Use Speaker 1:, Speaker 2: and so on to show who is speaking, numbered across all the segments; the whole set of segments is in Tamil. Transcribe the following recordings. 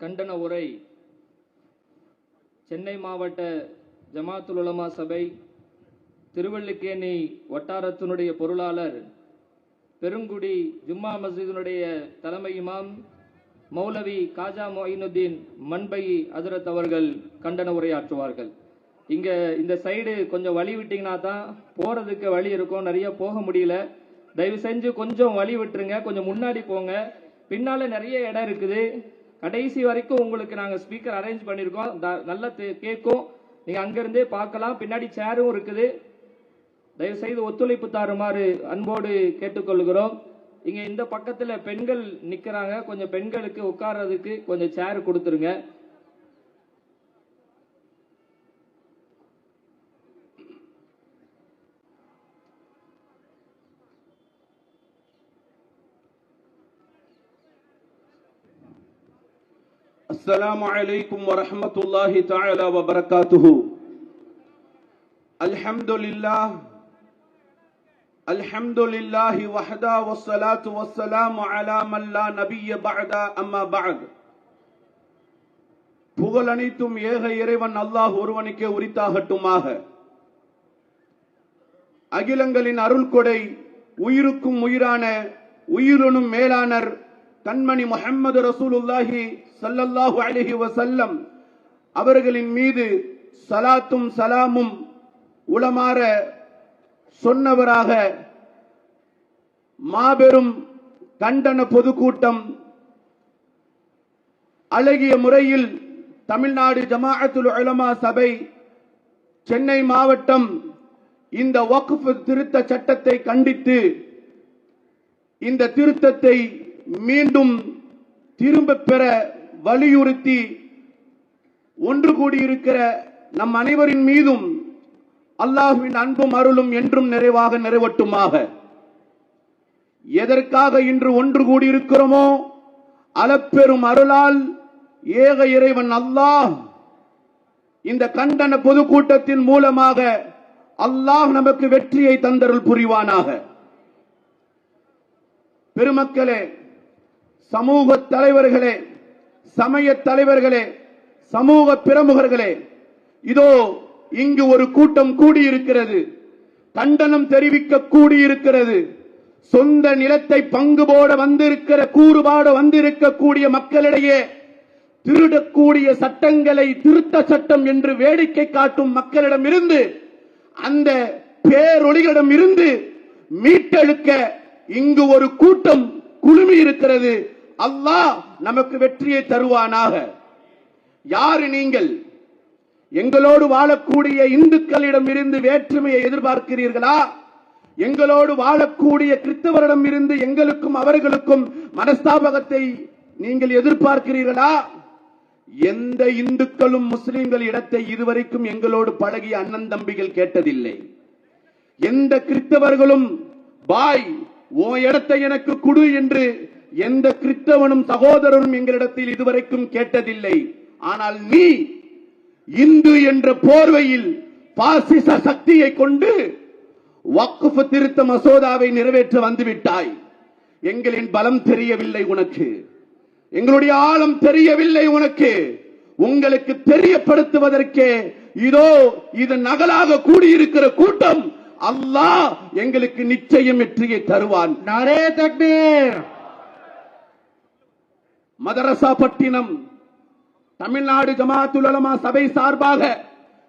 Speaker 1: கண்டன உரை. சென்னை மாவட்ட ஜமாத்துல் உலமா சபை திருவள்ளிக்கேணி வட்டாரத்தினுடைய பொருளாளர் பெருங்குடி ஜும்மா மஸ்ஜிதினுடைய தலைமை இமாம் மௌலவி காஜா மொயினுddin மண்பை அதிரத் அவர்கள் கண்டன உரையாற்றுவார்கள். இங்க இந்த சைடு கொஞ்சம் வழி விட்டீங்கன்னா தான் போறதுக்கு வழி இருக்கும். நிறைய போக முடியல. தயவு செஞ்சு கொஞ்சம் வழி விட்டுருங்க. கொஞ்சம் முன்னாடி போங்க. பின்னால நிறைய இடம் இருக்குது. கடைசி வரைக்கும் உங்களுக்கு நாங்க ஸ்பீக்கர் அரேஞ்ச் பண்ணியிருக்கோம் நல்லா கேட்கும் நீங்க அங்கிருந்தே பார்க்கலாம். பின்னாடி சேரும் இருக்குது. தயவு செய்து ஒத்துழைப்பு தாருமாறு அன்போடு கேட்டுக்கொள்கிறோம். இங்க இந்த பக்கத்துல பெண்கள் நிக்கிறாங்க. கொஞ்சம் பெண்களுக்கு உட்கார்றதுக்கு கொஞ்சம் சேர் கொடுத்துருங்க.
Speaker 2: السلام عليكم ورحمة الله تعالى وبركاته الحمد لله الحمد لله وحده والصلاة والسلام على من لا نبي بعد أما بعد புகழ் அனைத்தும் ஏக இறைவன் அல்லாஹ் ஒருவனுக்கே உரித்தாகட்டுமாக அகிலங்களின் அருள் கொடை உயிருக்கும் உயிரான உயிருனும் மேலானர் கண்மணி முஹம்மது ரசூலுல்லாஹி சல்லல்லாஹு அலைஹி வசல்லம் அவர்களின் மீது சலாத்தும் சலாமும் உளமாற சொன்னவராக மாபெரும் கண்டன பொதுக்கூட்டம் அழகிய முறையில் தமிழ்நாடு ஜமாஅத்துல் உலமா சபை சென்னை மாவட்டம் இந்த வக்ஃப் திருத்த சட்டத்தை கண்டித்து இந்த திருத்தத்தை மீண்டும் திரும்ப பெற வலியுறுத்தி ஒன்று கூடியிருக்கிற நம் அனைவரின் மீதும் அல்லாஹுவின் அன்பும் அருளும் என்றும் நிறைவாக நிறைவட்டுமாக. எதற்காக இன்று ஒன்று கூடியிருக்கிறோமோ அளப்பெரும் அருளால் ஏக இறைவன் அல்லாஹ் இந்த கண்டன பொதுக்கூட்டத்தின் மூலமாக அல்லாஹ் நமக்கு வெற்றியை தந்தருள் புரிவானாக. பெருமக்களே சமூக தலைவர்களே சமய தலைவர்களே சமூக பிரமுகர்களே இதோ இங்கு ஒரு கூட்டம் கூடியிருக்கிறது. கண்டனம் தெரிவிக்க கூடியிருக்கிறது. சொந்த நிலத்தை பங்கு போட வந்திருக்கிற கூறுபாட வந்திருக்கக்கூடிய மக்களிடையே திருடக்கூடிய சட்டங்களை திருத்த சட்டம் என்று வேடிக்கை காட்டும் மக்களிடம் இருந்து அந்த பேரொழிகளிடம் இருந்து மீட்டெடுக்க இங்கு ஒரு கூட்டம் குழுமி இருக்கிறது அல்லாஹ் நமக்கு வெற்றியை தருவானாக. யாரு நீங்கள்? எங்களோடு வாழக்கூடிய இந்துக்களிடம் இருந்து வேற்றுமையை எதிர்பார்க்கிறீர்களா? எங்களோடு வாழக்கூடிய கிறிஸ்தவரிடம் இருந்து எங்களுக்கும் அவர்களுக்கும் மனஸ்தாபகத்தை நீங்கள் எதிர்பார்க்கிறீர்களா? எந்த இந்துக்களும் முஸ்லிம்கள் இடத்தை இதுவரைக்கும் எங்களோடு பழகிய அண்ணன் தம்பிகள் கேட்டதில்லை. எந்த கிறிஸ்தவர்களும் பாய் ஓ இடத்தை எனக்கு குடு என்று எந்த கிறிஸ்தவனும் சகோதரனும் எங்களிடத்தில் இதுவரைக்கும் கேட்டதில்லை. ஆனால் நீ இந்து என்ற போர்வையில் பாசிச சக்தியை கொண்டு வக்குஃபு திருத்த மசோதாவை நிறைவேற்ற வந்துவிட்டாய். எங்களின் பலம் தெரியவில்லை உனக்கு. எங்களுடைய ஆழம் தெரியவில்லை உனக்கு. உங்களுக்கு தெரியப்படுத்துவதற்கே இதோ இது நகலாக கூடியிருக்கிற கூட்டம். அல்லாஹ் எங்களுக்கு நிச்சயம் வெற்றியை தருவான்.
Speaker 3: நரே தக்பீர்.
Speaker 2: மதரசா பட்டினம் தமிழ்நாடு ஜமாத்துல் உலமா சபை சார்பாக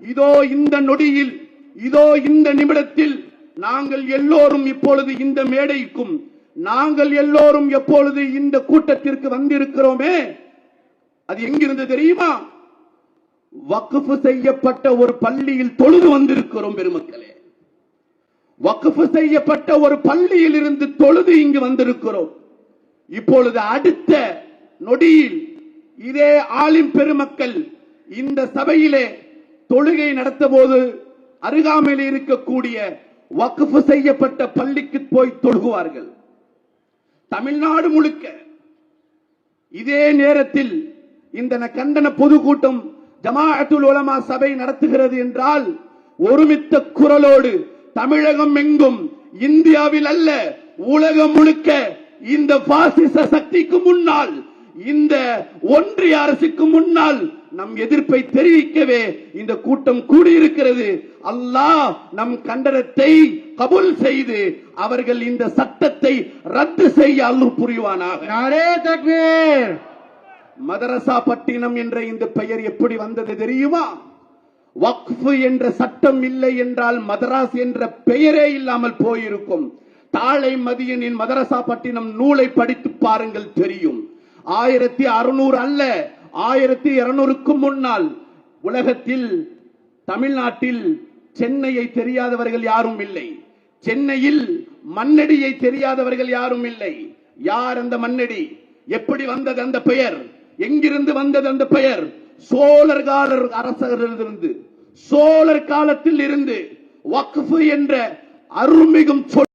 Speaker 2: இதோ இந்த நொடியில் இதோ இந்த நிமிடத்தில் நாங்கள் எல்லோரும் இப்பொழுது இந்த மேடைக்கும் நாங்கள் எல்லோரும் எப்பொழுது இந்த கூட்டத்திற்கு வந்திருக்கிறோமே அது எங்கிருந்து தெரியுமா? வக்குஃபு செய்யப்பட்ட ஒரு பள்ளியில் தொழுது வந்திருக்கிறோம் பெருமக்களே. வக்குஃபு செய்யப்பட்ட ஒரு பள்ளியில் இருந்து தொழுது இங்கு வந்திருக்கிறோம். இப்பொழுது அடுத்த நொடியில் இதே ஆலிம் பெருமக்கள் இந்த சபையிலே தொழுகை நடத்த போது அருகாமையில் இருக்கக்கூடிய வக்ஃப் செய்யப்பட்ட பள்ளிக்கு போய் தொழுகுவார்கள். தமிழ்நாடு முழுக்க இதே நேரத்தில் இந்த கண்டன பொதுக்கூட்டம் ஜமாஅத்துல் உலமா சபை நடத்துகிறது என்றால் ஒருமித்த குரலோடு தமிழகம் எங்கும் இந்தியாவில் அல்ல உலகம் முழுக்க இந்த பாசிச சக்திக்கு முன்னால் இந்த ஒன்றிய அரசுக்கு முன்னால் நம் எதிர்ப்பை தெரிவிக்கவே இந்த கூட்டம் கூடியிருக்கிறது. அல்லாஹ் நம் கண்டனத்தை கபுல் செய்து அவர்கள் இந்த சட்டத்தை ரத்து செய்ய அருள் புரிவானாக. மதரசா பட்டினம் என்ற இந்த பெயர் எப்படி வந்தது தெரியுமா? வக்ஃபு என்ற சட்டம் இல்லை என்றால் மதராஸ் என்ற பெயரே இல்லாமல் போயிருக்கும். தாளை மதியனின் மதரசா பட்டினம் நூலை படித்து பாருங்கள் தெரியும். ஆயிரத்தி அறுநூறு அல்ல ஆயிரத்தி இருநூறுக்கும் முன்னால் உலகத்தில் தமிழ்நாட்டில் சென்னையை தெரியாதவர்கள் யாரும் இல்லை. சென்னையில் மண்ணடியை தெரியாதவர்கள் யாரும் இல்லை. யார் அந்த மண்ணடி எப்படி வந்தது அந்த பெயர்? எங்கிருந்து வந்தது அந்த பெயர்? சோழர் கால அரசரிலிருந்து. சோழர் காலத்தில் இருந்து வக்ஃபு என்ற அருள்மிகும் சொல்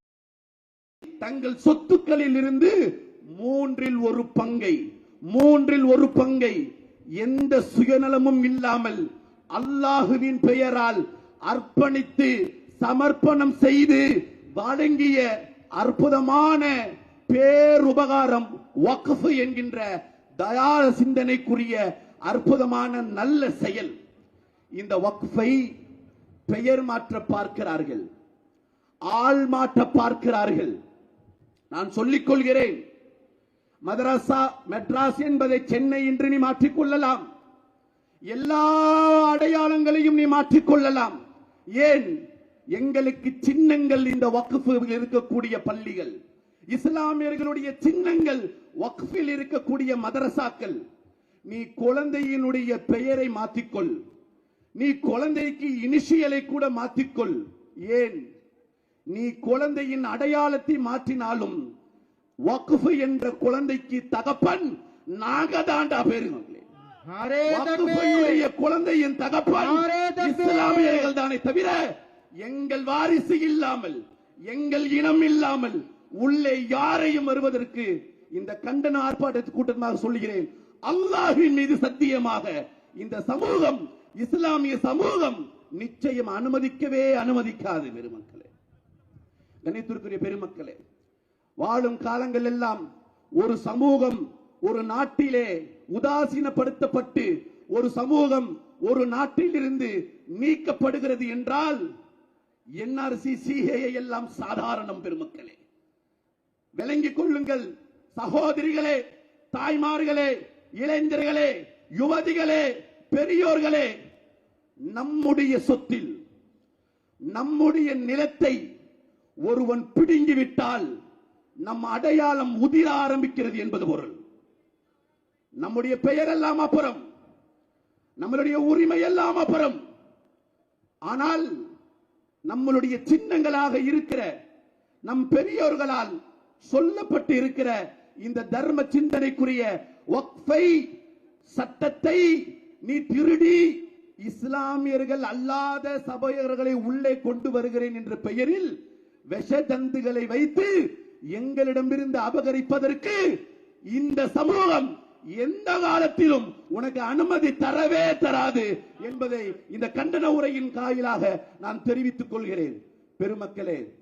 Speaker 2: தங்கள் சொத்துக்களில் இருந்து மூன்றில் ஒரு பங்கை மூன்றில் ஒரு பங்கை. எந்த சுயநலமும் இல்லாமல் அல்லாஹுவின் பெயரால் அர்ப்பணித்து சமர்ப்பணம் செய்து வழங்கிய அற்புதமான பேருபகாரம் வக்ஃபு என்கின்ற தயார சிந்தனைக்குரிய அற்புதமான நல்ல செயல். இந்த வக்ஃபை பெயர் மாற்ற பார்க்கிறார்கள் ஆள் மாற்ற பார்க்கிறார்கள். நான் சொல்லிக் கொள்கிறேன் மதரசா மெட்ராஸ் என்பதை சென்னை என்று நீ மாற்றிக்கொள்ளலாம். எல்லா அடையாளங்களையும் நீ மாற்றிக்கொள்ளலாம். ஏன்? எங்களுக்கு சின்னங்கள் இந்த வக்ஃபில் இருக்கக்கூடிய பள்ளிகள். இஸ்லாமியர்களுடைய சின்னங்கள் வக்ஃபில் இருக்கக்கூடிய மதரசாக்கள். நீ குழந்தையினுடைய பெயரை மாற்றிக்கொள். நீ குழந்தைக்கு இனிஷியலை கூட மாற்றிக்கொள். ஏன்? நீ குழந்தையின் அடையாளத்தை மாற்றினாலும் வக்குஃபு என்ற குழந்தைக்கு தகப்பன் நாகதாண்டா பேருங்களே குழந்தையின் தகப்பன் இஸ்லாமியர்கள் தானே தவிர எங்கள் வாரிசு இல்லாமல் எங்கள் இனம் இல்லாமல் உள்ளே யாரையும் வருவதற்கு இந்த கண்டன ஆர்ப்பாட்டத்தை கூட்டமாக சொல்கிறேன் அல்லாஹின் மீது சத்தியமாக இந்த சமூகம் இஸ்லாமிய சமூகம் நிச்சயம் அனுமதிக்கவே அனுமதிக்காது பெருமக்களே. கணித்திற்குரிய பெருமக்களே வாழும் காலங்கள் எல்லாம் ஒரு சமூகம் ஒரு நாட்டிலே உதாசீனப்படுத்தப்பட்டு ஒரு சமூகம் ஒரு நாட்டிலிருந்து நீக்கப்படுகிறது என்றால் என்ஆர்சி சிஏ எல்லாம் சாதாரணம் பெருமக்களே. விளங்கிக் கொள்ளுங்கள் சகோதரிகளே தாய்மார்களே இளைஞர்களே யுவதிகளே பெரியோர்களே நம்முடைய சொத்தில் நம்முடைய நிலத்தை ஒருவன் பிடுங்கி விட்டால் நம் அடையாளம் உதிர ஆரம்பிக்கிறது என்பது பொருள். நம்முடைய பெயர் எல்லாம் அப்புறம் நம்மளுடைய உரிமை எல்லாம் அப்புறம். ஆனால் நம்மளுடைய சின்னங்களாக இருக்கிற நம் பெரியோர்களால் சொல்லப்பட்டு இருக்கிற இந்த தர்ம சிந்தனைக்குரிய வக்ஃபை சட்டத்தை நீ திருடி இஸ்லாமியர்கள் அல்லாத சபையர்களை உள்ளே கொண்டு வருகிறேன் என்ற பெயரில் விஷ தந்துகளை வைத்து எங்களிடமிருந்து அபகரிப்பதற்கு இந்த சமூகம் எந்த காலத்திலும் உனக்கு அனுமதி தரவே தராது என்பதை இந்த கண்டன உரையின் காயிலாக நான் தெரிவித்துக் கொள்கிறேன். பெருமக்களே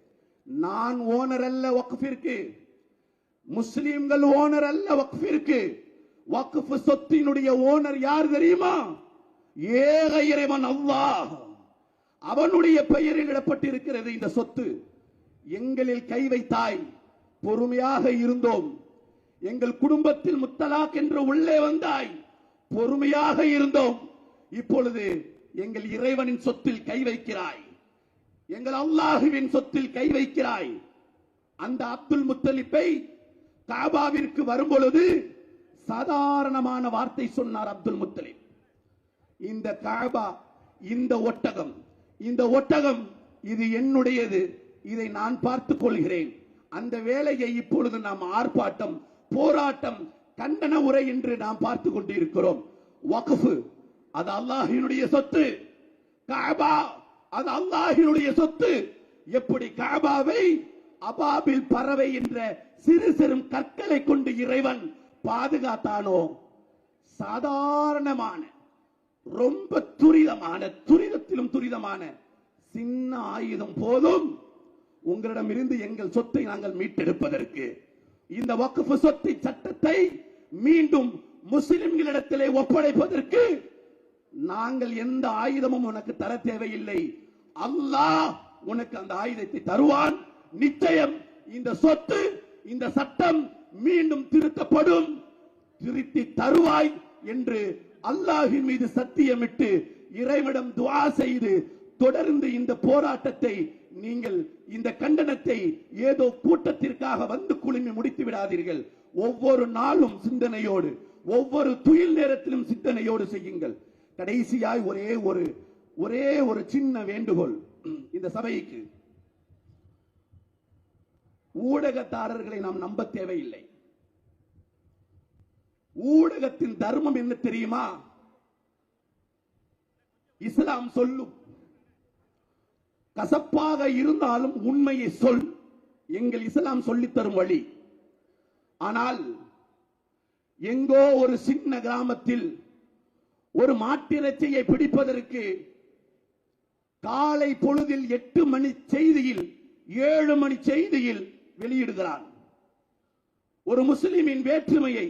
Speaker 2: நான் ஓனர் அல்ல வக்ஃபிற்கு. முஸ்லிம்கள் ஓனர் அல்ல வக்ஃபிற்கு. வக்ஃப் சொத்தினுடைய ஓனர் யார் தெரியுமா? ஏக இறைவன் அல்லாஹ். அவனுடைய பெயரில் இடப்பட்டிருக்கிறது இந்த சொத்து. எங்களில் கை வைத்தாய். பொறுமையாக இருந்தோம். எங்கள் குடும்பத்தில் முத்தலாக் என்று உள்ளே வந்தாய் பொறுமையாக இருந்தோம். இப்பொழுது எங்கள் இறைவனின் சொத்தில் கை வைக்கிறாய். எங்கள் அல்லாஹுவின் சொத்தில் கை வைக்கிறாய். அந்த அப்துல் முத்தலிப்பை காபாவிற்கு வரும்பொழுது சாதாரணமான வார்த்தை சொன்னார் அப்துல் முத்தலிப். இந்த காபா இந்த ஒட்டகம் இந்த ஒட்டகம் இது என்னுடையது இதை நான் பார்த்துக் கொள்கிறேன். அந்த வேலையை இப்பொழுது நாம் ஆர்ப்பாட்டம் போராட்டம் கண்டன உரை என்று நாம் பார்த்து கொண்டிருக்கிறோம். வக்ஃபு அது அல்லாஹினுடைய சொத்து. காபா அது அல்லாஹினுடைய சொத்து. எப்படி காபாவை அபாபில் பறவை என்ற சிறு சிறு கற்களை கொண்டு இறைவன் பாதுகாத்தானோ? சாதாரணமான ரொம்ப துரிதமான துரிதத்திலும் துரிதமான சின்ன ஆயுதம் போதும். உங்களிடமிருந்து எங்கள் சொத்தை நாங்கள் மீட்டெடுப்பதற்கு. இந்த வக்குஃபு சொத்தை சட்டத்தை மீண்டும் முஸ்லிம்களிடத்திலே ஒப்படைப்பதற்கு நாங்கள் எந்த ஆயுதமும் உனக்கு தர தேவையில்லை. அல்லாஹ் உனக்கு அந்த ஆயுதத்தை தருவான். நிச்சயம் இந்த சொத்து இந்த சட்டம் மீண்டும் திருத்தப்படும். திருத்தி தருவாய் என்று அல்லாஹின் மீது சத்தியமிட்டு இறைவிடம் துவா செய்து தொடர்ந்து இந்த போராட்டத்தை நீங்கள் இந்த கண்டனத்தை ஏதோ கூட்டத்திற்காக வந்து குழுமி முடித்து விடாதீர்கள். ஒவ்வொரு நாளும் சிந்தனையோடு ஒவ்வொரு துயில் நேரத்திலும் சிந்தனையோடு செய்யுங்கள். கடைசியாய் ஒரே ஒரு ஒரே ஒரு சின்ன வேண்டுகோள் இந்த சபைக்கு. ஊடகத்தாரர்களை நாம் நம்ப தேவையில்லை. ஊடகத்தின் தர்மம் என்ன தெரியுமா? இஸ்லாம் சொல்லும். கசப்பாக இருந்தாலும் உண்மையை சொல். எங்கள் இஸ்லாம் சொல்லித் தரும் வழி. ஆனால் எங்கோ ஒரு சின்ன கிராமத்தில் ஒரு மாட்டிறைச்சியை பிடிப்பதற்கு காலை பொழுதில் எட்டு மணி செய்தியில் ஏழு மணி செய்தியில் வெளியிடுகிறான். ஒரு முஸ்லிமின் வேற்றுமையை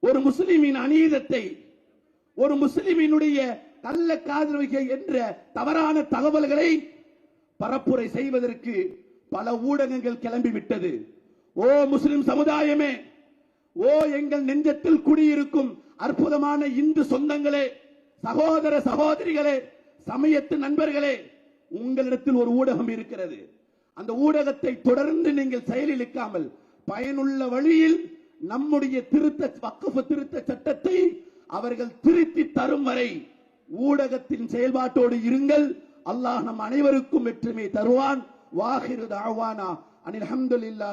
Speaker 2: ஒரு முஸ்லிமின் அநீதத்தை ஒரு முஸ்லிமினுடைய கள்ள காதலிகை என்ற தவறான தகவல்களை பரப்புரை செய்வதற்கு பல ஊடகங்கள் கிளம்பிவிட்டது. ஓ முஸ்லிம் சமுதாயமே ஓ எங்கள் நெஞ்சத்தில் குடியிருக்கும் அற்புதமான இந்து சொந்தங்களே சகோதர சகோதரிகளே சமயத்து நண்பர்களே உங்களிடத்தில் ஒரு ஊடகம் இருக்கிறது. அந்த ஊடகத்தை தொடர்ந்து நீங்கள் செயலிழக்காமல் பயனுள்ள வழியில் நம்முடைய திருத்த வக்குஃபு திருத்த சட்டத்தை அவர்கள் திருத்தி தரும் வரை ஊடகத்தின் செயல்பாட்டோடு இருங்கள். அல்லாஹ் நம் அனைவருக்கும் வெற்றுமை தருவான். வாஹிரு தாவானா அனில் அஹமதுல்லா